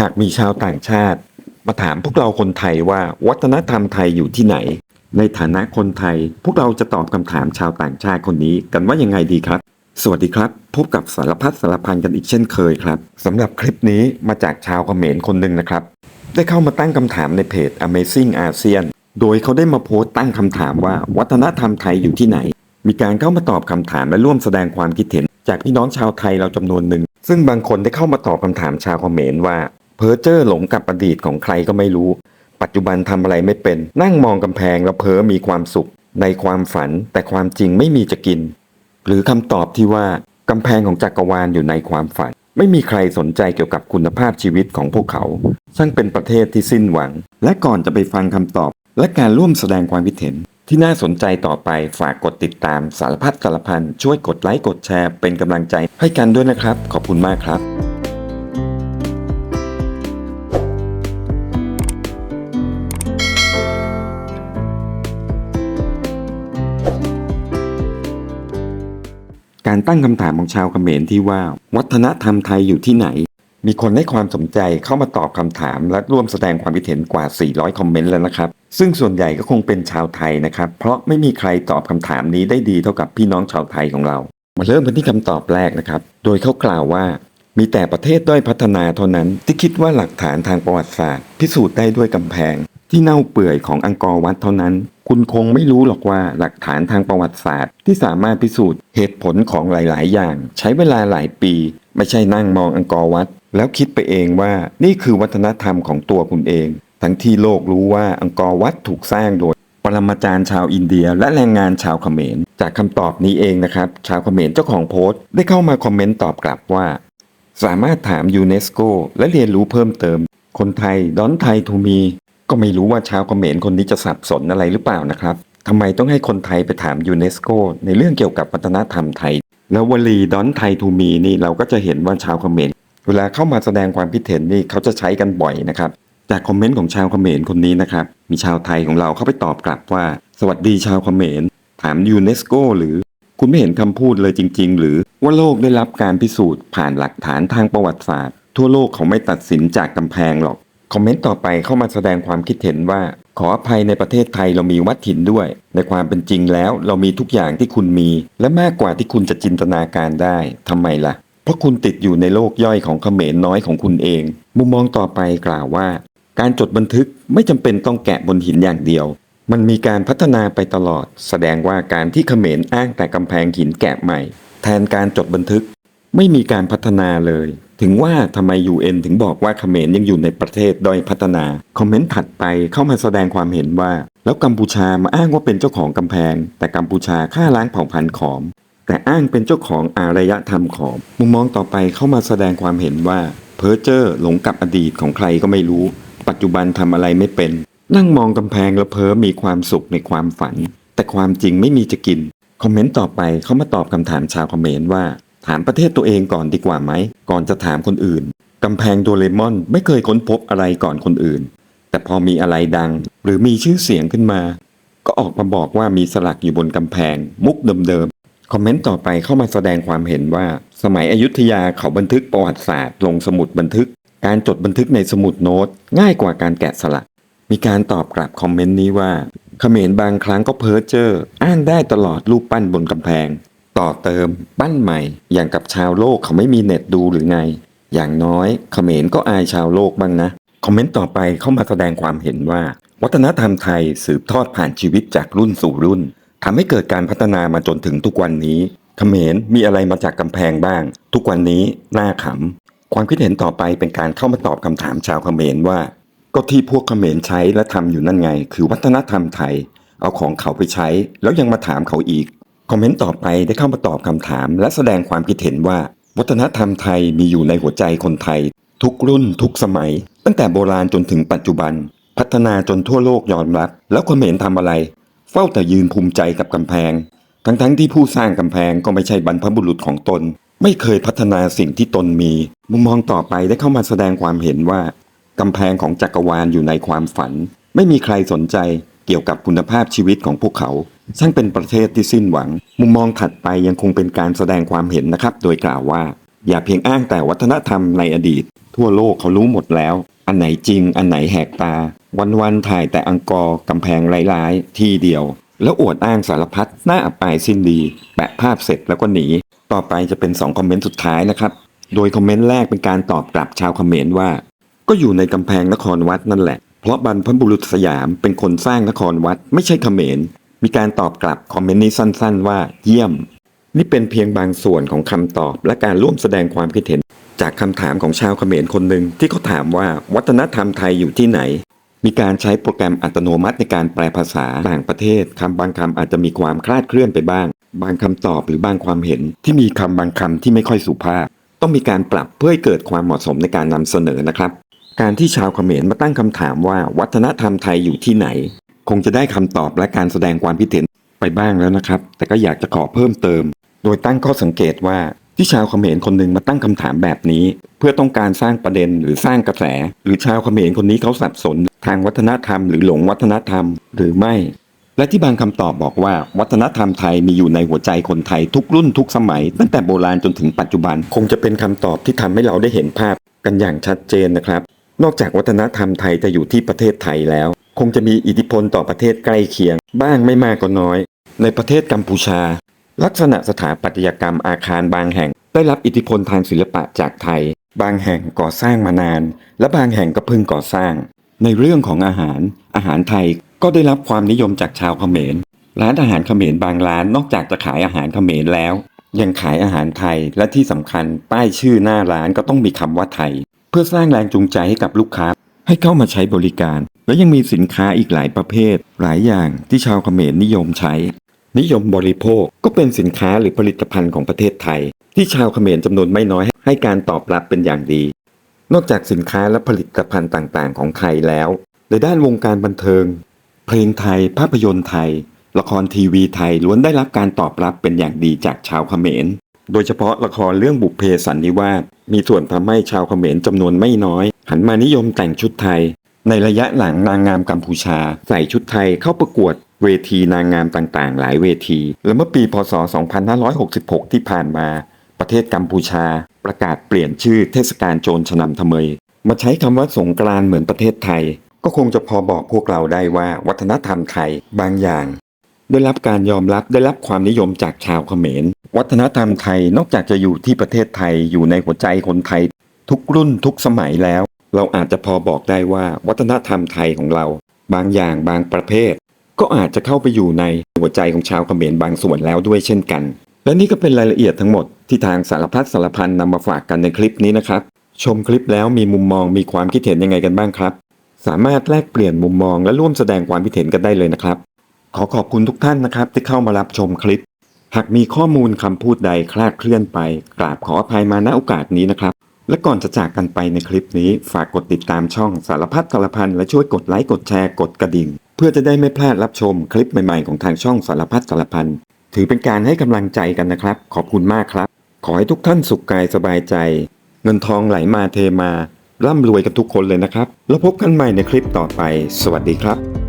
หากมีชาวต่างชาติ มาถามพวกเราคนไทยว่าวัฒนธรรมไทยอยู่ที่ไหน ในฐานะคนไทย พวกเราจะตอบคำถามชาวต่างชาติคนนี้กันว่ายังไงดีครับ สวัสดีครับ พบกับสารพัดสารพันกันอีกเช่นเคยครับสำหรับคลิปนี้มาจากชาวเขมรคนหนึ่งนะครับ ได้เข้ามาตั้งคำถามในเพจ Amazing ASEAN โดยเขาได้มาโพสต์ตั้งคำถามว่าวัฒนธรรมไทยอยู่ที่ไหน มีการเข้ามาตอบคำถามและร่วมแสดงความคิดเห็น จากพี่น้องชาวไทยเราจำนวนหนึ่งซึ่งบางคนได้เข้ามาตอบคำถามชาวเขมรว่า เพอเจอร์หลงกับอดีตของใครก็ไม่รู้ ปัจจุบันทำอะไรไม่เป็น นั่งมองกำแพงแล้วเพ้อมีความสุข ในความฝันแต่ความจริงไม่มีจะกิน หรือคำตอบที่ว่ากำแพงของจักรวาลอยู่ในความฝัน ไม่มีใครสนใจเกี่ยวกับคุณภาพชีวิตของพวกเขาช่างเป็นประเทศที่สิ้นหวัง และก่อนจะไปฟังคำตอบ และการร่วมแสดงความคิดเห็น ที่น่าสนใจต่อไปฝากกดติดตามสารพัดสารพันช่วยกดไลค์กดแชร์เป็นกำลังใจให้กันด้วยนะครับ ขอบคุณมากครับ การตั้งคำถามของชาวเขมรที่ว่า วัฒนธรรมไทยอยู่ที่ไหน มีคนให้ความสนใจเข้ามาตอบคำถามและร่วมแสดงความคิดเห็นกว่า 400 คอมเมนต์แล้วนะครับ ซึ่งส่วนใหญ่ก็คงเป็นชาวไทยนะครับ เพราะไม่มีใครตอบคำถามนี้ได้ดีเท่ากับพี่น้องชาวไทยของเรา มาเริ่มกันที่คำตอบแรกนะครับ โดยเขากล่าวว่า มีแต่ประเทศด้อยพัฒนาเท่านั้นที่คิดว่าหลักฐานทางประวัติศาสตร์ พิสูจน์ได้ด้วยกำแพง ที่เน่าเปื่อยของอังกอร์วัดเท่านั้น คุณคงไม่รู้หรอกว่าหลักฐานทางประวัติศาสตร์ ที่สามารถพิสูจน์เหตุผลของหลาย ๆ อย่าง ใช้เวลาหลายปี ไม่ใช่นั่งมองอังกอร์วัด แล้วคิดไปเองว่านี่คือวัฒนธรรมของตัวคุณเอง ทั้งที่โลกรู้ว่าอังกอร์วัดถูกสร้างโดยปรมาจารย์ชาวอินเดีย และแรงงานชาวเขมร จากคำตอบนี้เองนะครับ ชาวเขมรเจ้าของโพสต์ได้เข้ามาคอมเมนต์ตอบกลับว่า สามารถถามยูเนสโกและเรียนรู้เพิ่มเติม คนไทยดอนไทยทูมี ก็ไม่รู้ว่าชาวเขมรคนนี้จะสับสนอะไรหรือเปล่านะครับทำไมต้องให้คนไทยไปถามยูเนสโกในเรื่องเกี่ยวกับวัฒนธรรมไทย แล้ววลีดอนไทยทูมีนี่เราก็จะเห็นว่าชาวเขมรเวลาเข้ามาแสดงความคิดเห็นนี่เขาจะใช้กันบ่อยนะครับจากคอมเมนต์ของชาวเขมรคนนี้นะครับมีชาวไทยของเราเข้าไปตอบกลับว่า สวัสดีชาวเขมรถามยูเนสโกหรือคุณไม่เห็นคำพูดเลยจริง ๆ หรือว่าโลกได้รับการพิสูจน์ผ่านหลักฐานทางประวัติศาสตร์ ทั่วโลกเขาไม่ตัดสินจากกำแพงหรอก คอมเมนต์ต่อไปเข้ามาแสดงความคิดเห็นว่า ขออภัยในประเทศไทยเรามีวัดถิ่นด้วย ในความเป็นจริงแล้วเรามีทุกอย่างที่คุณมี และมากกว่าที่คุณจะจินตนาการได้ทำไมล่ะ เพราะคุณติดอยู่ในโลกย่อยของเขมรน้อยของคุณเอง มุมมองต่อไปกล่าวว่า การจดบันทึกไม่จำเป็นต้องแกะบนหินอย่างเดียว มันมีการพัฒนาไปตลอด แสดงว่าการที่เขมรอ้างแต่กำแพงหินแกะใหม่ แทนการจดบันทึก ไม่มีการพัฒนาเลย ถึงว่าทำไม UN ถึงบอกว่าเขมรยังอยู่ในประเทศด้อยพัฒนา คอมเมนต์ถัดไปเข้ามาแสดงความเห็นว่า แล้วกัมพูชามาอ้างว่าเป็นเจ้าของกำแพง แต่กัมพูชาฆ่าล้างเผ่าพันธุ์ขอม แต่อ้างเป็นเจ้าของอารยธรรมขอม มุมมองต่อไปเข้ามาแสดงความเห็นว่า เพอเจอร์หลงกับอดีตของใครก็ไม่รู้ ปัจจุบันทำอะไรไม่เป็น นั่งมองกำแพงแล้วเพ้อมีความสุขในความฝัน แต่ความจริงไม่มีจะกินคอมเมนต์ต่อไปเขามาตอบคำถามชาวคอมเมนต์ว่า ถามประเทศตัวเองก่อนดีกว่าไหม ก่อนจะถามคนอื่น กำแพงโดเรมอนไม่เคยค้นพบอะไรก่อนคนอื่น แต่พอมีอะไรดัง หรือมีชื่อเสียงขึ้นมา ก็ออกมาบอกว่ามีสลักอยู่บนกำแพง มุกเดิมๆ คอมเมนต์ต่อไปเข้ามาแสดงความเห็นว่า สมัยอยุธยาเขาบันทึกประวัติศาสตร์ลงสมุดบันทึก การจดบันทึกในสมุดโน้ต ง่ายกว่าการแกะสลัก มีการตอบกลับคอมเมนต์นี้ว่าเขมรบางครั้งก็เพ้อเจ้ออ้างได้ตลอดรูปปั้นบนกำแพง ต่อเติมปั้นใหม่ อย่างกับชาวโลกเขาไม่มีเน็ตดูหรือไง อย่างน้อยเขมรก็อายชาวโลกบ้างนะ คอมเมนต์ต่อไปเข้ามาแสดงความเห็นว่า วัฒนธรรมไทยสืบทอดผ่านชีวิตจากรุ่นสู่รุ่นทำให้เกิดการพัฒนามาจนถึงทุกวันนี้เขมรมีอะไรมาจากกำแพงบ้าง ทุกวันนี้น่าขำความคิดเห็นต่อไปเป็นการเข้ามาตอบคำถามชาวเขมรว่า ก็ที่พวกเขมรใช้และทำอยู่นั่นไง คือวัฒนธรรมไทย เอาของเขาไปใช้ แล้วยังมาถามเขาอีก คอมเมนต์ต่อไปได้เข้ามาตอบคำถาม และแสดงความคิดเห็นว่า วัฒนธรรมไทยมีอยู่ในหัวใจคนไทย ทุกรุ่นทุกสมัย ตั้งแต่โบราณจนถึงปัจจุบัน พัฒนาจนทั่วโลกยอมรับ แล้วเขมรทำอะไร เฝ้าแต่ยืนภูมิใจกับกำแพง ทั้งๆที่ผู้สร้างกำแพงก็ไม่ใช่บรรพบุรุษของตน ไม่เคยพัฒนาสิ่งที่ตนมี มุมมองต่อไปได้เข้ามาแสดงความเห็นว่ากำแพงของจักรวาลอยู่ในความฝัน ไม่มีใครสนใจเกี่ยวกับคุณภาพชีวิตของพวกเขา ช่างเป็นประเทศที่สิ้นหวัง มุมมองถัดไปยังคงเป็นการแสดงความเห็นนะครับ โดยกล่าวว่า อย่าเพียงอ้างแต่วัฒนธรรมในอดีต ทั่วโลกเขารู้หมดแล้ว อันไหนจริง อันไหนแหกตา วันๆถ่ายแต่อังกอร์กำแพงร้ายๆที่เดียว แล้วอวดอ้างสารพัดหน้าอับอายสิ้นดี แปะภาพเสร็จแล้วก็หนี ต่อไปจะเป็น 2 คอมเมนต์สุดท้ายนะครับ โดยคอมเมนต์แรกเป็นการตอบกลับชาวคอมเมนต์ว่า ก็อยู่ในกำแพงนครวัดนั่นแหละ เพราะบรรพบุรุษสยามเป็นคนสร้างนครวัดไม่ใช่เขมร มีการตอบกลับคอมเมนต์นี้สั้น ๆ ว่าเยี่ยม นี่เป็นเพียงบางส่วนของคำตอบและการร่วมแสดงความคิดเห็น จากคำถามของชาวเขมรคนหนึ่งที่เขาถามว่าวัฒนธรรมไทยอยู่ที่ไหน มีการใช้โปรแกรมอัตโนมัติในการแปลภาษาต่างประเทศคำบางคำอาจจะมีความคลาดเคลื่อนไปบ้าง บางคำตอบหรือบางความเห็นที่มีคำบางคำที่ไม่ค่อยสุภาพ ต้องมีการปรับเพื่อให้เกิดความเหมาะสมในการนำเสนอนะครับการที่ชาวเขมรมาตั้งคำถามว่าวัฒนธรรมไทยอยู่ที่ไหน คงจะได้คำตอบและการแสดงความคิดเห็นไปบ้างแล้วนะครับ แต่ก็อยากจะขอเพิ่มเติม โดยตั้งข้อสังเกตว่าที่ชาวเขมรคนหนึ่งมาตั้งคำถามแบบนี้ เพื่อต้องการสร้างประเด็นหรือสร้างกระแส หรือชาวเขมรคนนี้เขาสับสน ทางวัฒนธรรมหรือหลงวัฒนธรรมหรือไม่ และที่บางคำตอบบอกว่า วัฒนธรรมไทยมีอยู่ในหัวใจคนไทยทุกรุ่นทุกสมัย ตั้งแต่โบราณจนถึงปัจจุบัน คงจะเป็นคำตอบที่ทำให้เราได้เห็นภาพกันอย่างชัดเจนนะครับ นอกจากวัฒนธรรมไทยจะอยู่ที่ประเทศไทยแล้ว คงจะมีอิทธิพลต่อประเทศใกล้เคียง บ้างไม่มากก็น้อย ในประเทศกัมพูชา ลักษณะสถาปัตยกรรมอาคารบางแห่ง ได้รับอิทธิพลทางศิลปะจากไทย บางแห่งก่อสร้างมานาน และบางแห่งก็เพิ่งก่อสร้าง ในเรื่องของอาหาร อาหารไทยก็ได้รับความนิยมจากชาวเขมร ร้านอาหารเขมรบางร้านนอกจากจะขายอาหารเขมรแล้ว ยังขายอาหารไทยและที่สำคัญป้ายชื่อหน้าร้านก็ต้องมีคำว่าไทย เพื่อสร้างแรงจูงใจให้กับลูกค้าให้เข้ามาใช้บริการ และยังมีสินค้าอีกหลายประเภท หลายอย่างที่ชาวเขมรนิยมใช้ นิยมบริโภคก็เป็นสินค้าหรือผลิตภัณฑ์ของประเทศไทย ที่ชาวเขมรจำนวนไม่น้อยให้การตอบรับเป็นอย่างดี นอกจากสินค้าและผลิตภัณฑ์ต่างๆ ของไทยแล้ว ในด้านวงการบันเทิง เพลงไทย ภาพยนตร์ไทย ละครทีวีไทยล้วนได้รับการตอบรับเป็นอย่างดีจากชาวเขมร โดยเฉพาะละครเรื่องบุพเพสันนิวาสมีส่วนทำให้ชาวเขมรจำนวนไม่น้อย หันมานิยมแต่งชุดไทย ในระยะหลังนางงามกัมพูชา ใส่ชุดไทยเข้าประกวดเวทีนางงามต่างๆ หลายเวที และเมื่อปี พศ 2566 ที่ผ่านมา ประเทศกัมพูชา ประกาศเปลี่ยนชื่อเทศกาลโจรชนำทเมย มาใช้คำว่าสงกรานต์เหมือนประเทศไทย ก็คงจะพอบอกพวกเราได้ว่าวัฒนธรรมไทยบางอย่าง ได้รับการยอมรับได้รับความนิยมจากชาวเขมร วัฒนธรรมไทยนอกจากจะอยู่ที่ประเทศไทยอยู่ในหัวใจคนไทย ทุกรุ่นทุกสมัยแล้ว เราอาจจะพอบอกได้ว่าวัฒนธรรมไทยของเรา บางอย่างบางประเภท ก็อาจจะเข้าไปอยู่ในหัวใจของชาวเขมรบางส่วนแล้วด้วยเช่นกัน และนี่ก็เป็นรายละเอียดทั้งหมดที่ทางสารพัดสารพันนำมาฝากกันในคลิปนี้นะครับ ชมคลิปแล้วมีมุมมองมีความคิดเห็นยังไงกันบ้างครับ สามารถแลกเปลี่ยนมุมมองและร่วมแสดงความคิดเห็นกันได้เลยนะครับ ขอขอบคุณทุกท่านนะครับที่เข้ามารับชมคลิป หากมีข้อมูลคำพูดใดคลาดเคลื่อนไปกราบขออภัยมาณโอกาสนี้นะครับ และก่อนจะจากกันไปในคลิปนี้ ฝากกดติดตามช่องสารพัดสารพันและช่วยกดไลค์กดแชร์กดกระดิ่ง เพื่อจะได้ไม่พลาดรับชมคลิปใหม่ๆของทางช่องสารพัดสารพันถือเป็นการให้กำลังใจกันนะครับ ขอบคุณมากครับ ขอให้ทุกท่านสุขกายสบายใจ เงินทองไหลมาเทมา ร่ำรวยกันทุกคนเลยนะครับ แล้วพบกันใหม่ในคลิปต่อไป สวัสดีครับ